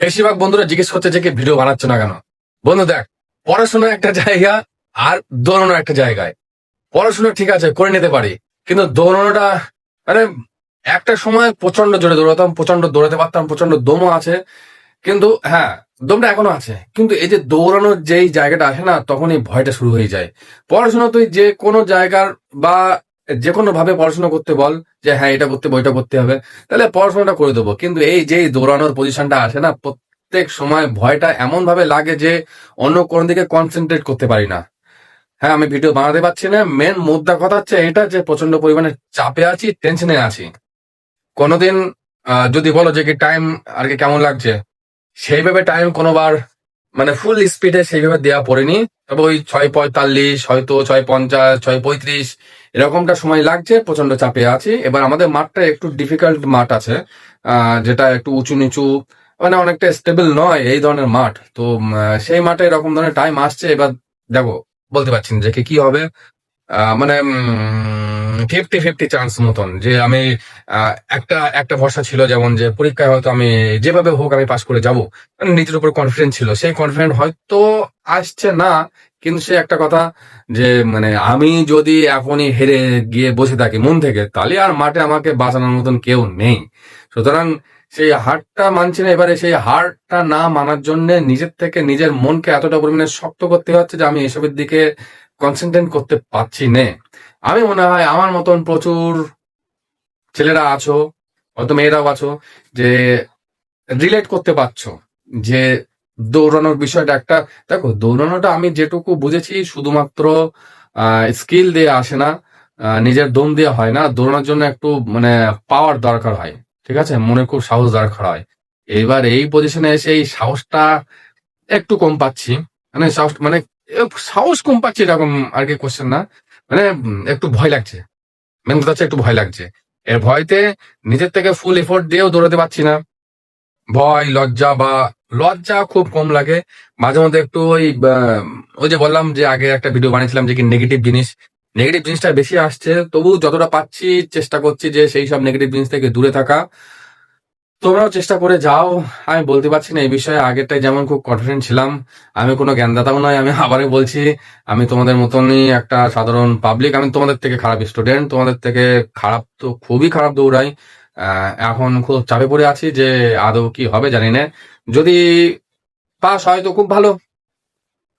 বেশিরভাগ বন্ধুরা জিজ্ঞেস করছে যে ভিডিও বানাচ্ছ না কেন? বন্ধু দেখ, পড়াশোনা একটা জায়গা আর দৌড়ানো একটা জায়গায়। পড়াশোনা ঠিক আছে, করে নিতে পারি, কিন্তু দৌড়ানোটা মানে একটা সময় প্রচণ্ড জোরে দৌড়াতাম প্রচণ্ড দৌড়াতে পারতাম প্রচণ্ড দমও আছে, কিন্তু হ্যাঁ দমটা এখনও আছে, কিন্তু এই যে দৌড়ানোর যেই জায়গাটা আসে না, তখনই ভয়টা শুরু হয়ে যায়। পড়াশোনা তুই যে কোনো জায়গার বা যে কোনো ভাবে পড়াশোনা করতে বল যে হ্যাঁ এটা করতে বইটা করতে হবে, তাহলে পড়াশোনাটা করে দেবো। কিন্তু এই যে দৌড়ানোর পজিশনটা আসে না, প্রত্যেক সময় ভয়টা এমন ভাবে লাগে যে অন্য কোনো দিকে কনসেন্ট্রেট করতে পারি না। হ্যাঁ আমি ভিডিও বানাতে পারছি না। মেন মুদ্রা কথা হচ্ছে এটা যে প্রচণ্ড পরিমাণে চাপে আছি টেনশনে আছি। কোনোদিন যদি বলো যে কি টাইম আর কি কেমন লাগছে, সেইভাবে টাইম কোনোবার মানে ফুল স্পিডে সেইভাবে দেওয়া পড়েনি। তবে ওই ছয় পঁয়তাল্লিশ, হয়তো ছয় পঞ্চাশ, ছয় পঁয়ত্রিশ, এরকমটা সময় লাগছে প্রচণ্ড চাপে আছি। এবার আমাদের মাঠটা একটু ডিফিকাল্ট মাঠ আছে যেটা একটু উঁচু নিচু মানে অনেকটা স্টেবল নয় এই ধরনের মাঠ। তো সেই মাঠে এরকম ধরনের টাইম আসছে। এবার দেখো, বলতে পারছি না যে কি হবে। মানে ফিফটি ফিফটি চান্স মতন যে আমি একটা একটা ভরসা ছিল যেমন যে পরীক্ষায় হয়তো আমি যেভাবে হোক আমি পাশ করে যাব। নিজের উপর কনফিডেন্স ছিল। সেই কনফিডেন্ট হয়তো আসছে না, কিন্তু সে একটা কথা যে মানে আমি যদি এখনই হেরে গিয়ে বসে থাকি মন থেকে, তাহলে আর মাঠে আমাকে বাঁচানোর মতন কেউ নেই। সুতরাং সেই হারটা মানছি না। এবারে সেই হারটা না মানার জন্য নিজের থেকে নিজের মনকে এতটা পরিমাণে শক্ত করতে হচ্ছে যে আমি এসবের দিকে কনসেন্ট্রেট করতে পারছি না। আমি মনে হয় আমার মতন প্রচুর ছেলেরা আছো, হয়তো মেয়েরাও আছো, যে রিলেট করতে পারছ, যে দৌড়ানোর বিষয়টা একটা, দেখো, দৌড়ানোটা আমি যেটুকু বুঝেছি শুধুমাত্র স্কিল দিয়ে আসে না নিজের দম দিয়ে হয় না, দৌড়ানোর জন্য একটু মানে পাওয়ার দরকার হয়, ঠিক আছে? মনে খুব সাহস দরকার হয়। এবার এই পজিশনে এসে এই সাহসটা একটু কম পাচ্ছি মানে সাহস মানে সাহস কম পাচ্ছি এরকম আর কি কোশ্চেন না। মানে একটু ভয় লাগছে। মেন কথা হচ্ছে একটু ভয় লাগছে। এর ভয়তে নিজের থেকে ফুল এফোর্ট দিয়েও দৌড়াতে পারছি না। ভয়, লজ্জা বা লজ্জা খুব কম লাগে। মাঝে মধ্যে একটু ওই ওই যে বললাম যে আগে একটা ভিডিও বানিয়েছিলাম যে কি নেগেটিভ জিনিস। নেগেটিভ জিনিসটা বেশি আসছে, তবু যতটা পাচ্ছি চেষ্টা করছি যে সেই সব নেগেটিভ জিনিস থেকে দূরে থাকা। তোমরাও চেষ্টা করে যাও। আমি বলতে পারছি না এই বিষয়ে। আগেরটাই যেমন খুব কনফিডেন্ট ছিলাম আমি কোনো জ্ঞানদাতাও নয় আমি আবারই বলছি, আমি তোমাদের মতনই একটা সাধারণ পাবলিক আমি তোমাদের থেকে খারাপ স্টুডেন্ট তোমাদের থেকে খারাপ তো খুবই খারাপ দৌড়াই। এখন খুব চাপে পড়ে আছি যে আদৌ কি হবে জানি না। যদি পাস হয় তো খুব ভালো।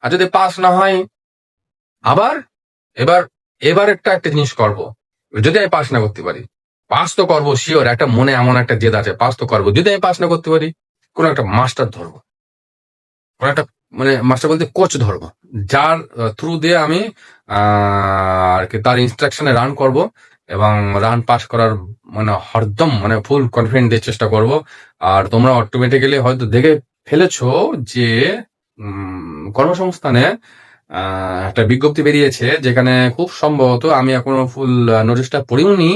আর যদি পাস না হয়, আবার, এবার এবার একটা একটা জিনিস করব। যদি আমি পাস না করতে পারি। পাস তো করব শিওর একটা মনে এমন একটা জেদ আছে পাস তো করব যদি আমি পাস না করতে পারি, কোন একটা মাস্টার ধরবো। কোন একটা মানে মাস্টার বলতে কোচ ধরবো। যার থ্রু দিয়ে আমি আর কি তার ইনস্ট্রাকশনে রান করব এবং রান পাস করার মানে হরদম মানে ফুল কনফিডেন্ট দিয়ে চেষ্টা করব। আর তোমরা অটোমেটিক্যালি হয়তো দেখে ফেলেছো যে কর্মসংস্থানে একটা বিজ্ঞপ্তি বেরিয়েছে যেখানে খুব সম্ভবত আমি এখনও ফুল নোটিশটা পড়িনি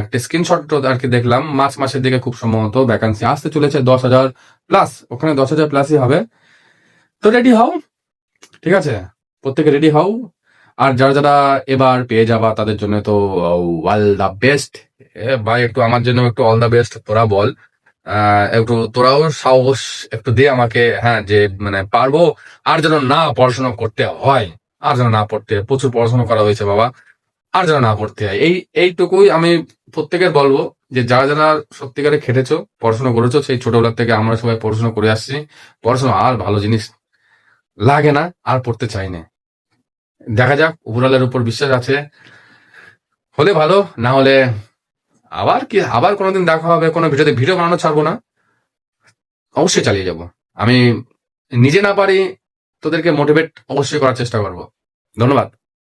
একটা স্ক্রিনশট আর কি দেখলাম। মার্চ মাসের দিকে খুব সম্ভবত ভ্যাকান্সি আসতে চলেছে দশ হাজার প্লাস ওখানে দশ হাজার প্লাসই হবে। তো রেডি হও। ঠিক আছে? প্রত্যেকে রেডি হও। আর যারা যারা এবার পেয়ে যাবা, তাদের জন্য তো অল দ্য বেস্ট ভাই, একটু আমার জন্য একটু অল দ্য বেস্ট তোরা বল। একটু তোরাও সাহস একটু দে আমাকে হ্যাঁ যে মানে পারব আর যেন না পড়াশোনা করতে হয়, আর যেন না পড়তে। প্রচুর পড়াশোনা করা হয়েছে, বাবা, আর যেন না পড়তে হয়। এই, এইটুকুই আমি প্রত্যেকের বলব যে, যারা যারা সত্যিকারে খেটেছো, পড়াশোনা করেছ, সেই ছোটবেলা থেকে আমরা সবাই পড়াশোনা করে আসছি। পড়াশোনা আর ভালো জিনিস লাগে না, আর পড়তে চাই না। দেখা যাক উপরালের উপর বিশ্বাস আছে। হলে ভালো, না হলে আবার কি, আবার কোনোদিন দেখা হবে, কোনো ভিডিওতে ভিডিও বানানো ছাড়বো না? অবশ্যই চালিয়ে যাব। আমি নিজে না পারি, তোদেরকে মোটিভেট অবশ্যই করার চেষ্টা করব। ধন্যবাদ।